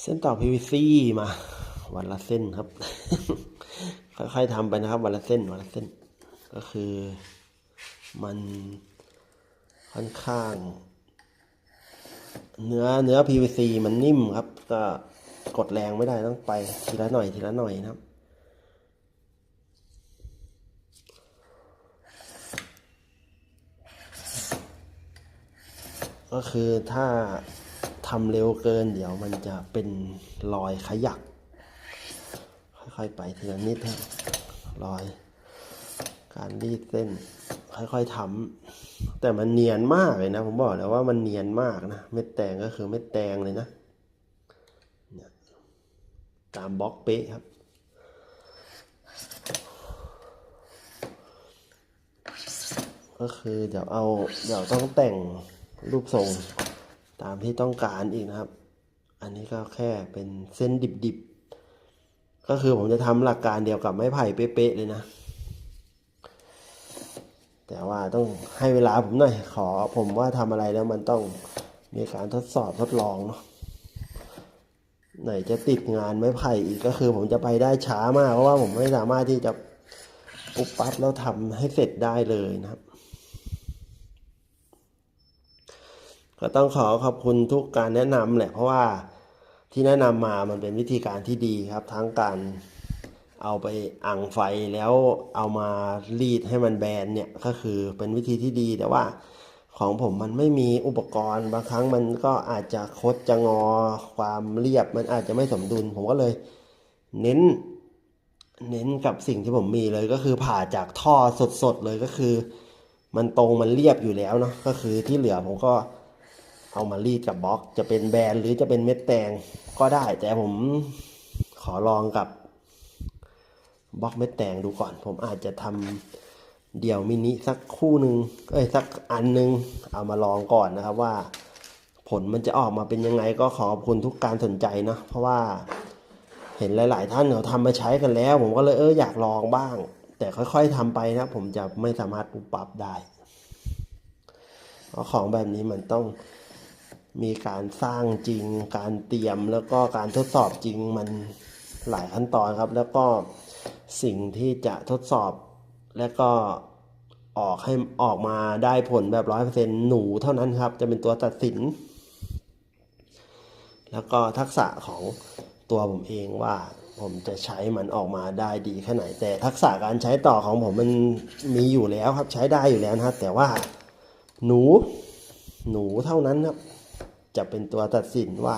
เส้นต่อ PVC มา วันละเส้นครับ ค่อยๆทำไปนะครับ วันละเส้นวันละเส้น ก็คือมันค่อนข้าง เนื้อเนื้อ PVC มันนิ่มครับ ก็กดแรงไม่ได้ต้องไปทีละหน่อยทีละหน่อยนะครับก็คือถ้า ทำเร็วเกิน เดี๋ยวมันจะเป็นรอยขยัก ค่อยๆไปทีละนิดครับรอย การรีดเส้น ค่อยๆทำแต่มันเนียนมากเลยนะ ผมบอกแล้วว่ามันเนียนมากนะ เม็ดแตงก็คือเม็ดแตงเลยนะตามบล็อกเป๊ะครับก็คือเดี๋ยวเอาเดี๋ยวต้องแต่งรูปทรง ตามที่ต้องการอีกนะครับ อันนี้ก็แค่เป็นเส้นดิบๆ ก็คือผมจะทำหลักการเดียวกับไม้ไผ่เป๊ะๆเลยนะ แต่ว่าต้องให้เวลาผมหน่อย ขอผมว่าทำอะไรแล้วมันต้องมีการทดสอบทดลองเนาะไหนจะติดงานไม้ไผ่อีกก็คือผมจะไปได้ช้ามากเพราะว่าผมไม่สามารถที่จะปุ๊บปั๊บแล้วทำให้เสร็จได้เลยนะครับ ก็ต้องขอขอบคุณทุกการแนะนำแหละเพราะว่าที่แนะนำมามันเป็นวิธีการที่ดีครับ ทั้งการเอาไปอังไฟแล้วเอามารีดให้มันแบนเนี่ยก็คือเป็นวิธีที่ดีแต่ว่าของผมมันไม่มีอุปกรณ์บางครั้งมันก็อาจจะคดจะงอความเรียบมันอาจจะไม่สมดุล ผมก็เลย เน้น เน้นกับสิ่งที่ผมมีเลยก็คือผ่าจากท่อสดๆเลยก็คือ มันตรงมันเรียบอยู่แล้วเนาะก็คือที่เหลือผมก็ เอามารีดกับบล็อก จะเป็นแบนหรือจะเป็นเม็ดแตงก็ได้ แต่ผมขอลองกับบล็อกเม็ดแตงดูก่อน ผมอาจจะทำเดี่ยวมินิสักคู่หนึ่งเอ้ยสักอันหนึงเอามาลองก่อนนะครับว่า ผลมันจะออกมาเป็นยังไงก็ขอบคุณทุกการสนใจนะเพราะว่าเห็นหลาย ๆ ท่านเขาทำมาใช้กันแล้ว ผมก็เลยเอออยากลองบ้าง แต่ค่อย ๆทำไปนะผมจะไม่สามารถปรับได้ของแบบนี้มันต้อง มีการสร้างจริง การเตรียมแล้วก็การทดสอบจริงมันหลายขั้นตอนครับ แล้วก็สิ่งที่จะทดสอบ แล้วก็ออกให้ออกมาได้ผลแบบร้อยเปอร์เซ็นหนูเท่านั้นครับ จะเป็นตัวตัดสิน แล้วก็ทักษะของตัวผมเองว่าผมจะใช้มันออกมาได้ดีแค่ไหน แต่ทักษะการใช้ต่อของผมมันมีอยู่แล้วครับใช้ได้อยู่แล้วนะครับแต่ว่าหนูหนูเท่านั้นครับ จะเป็นตัวตัดสินว่า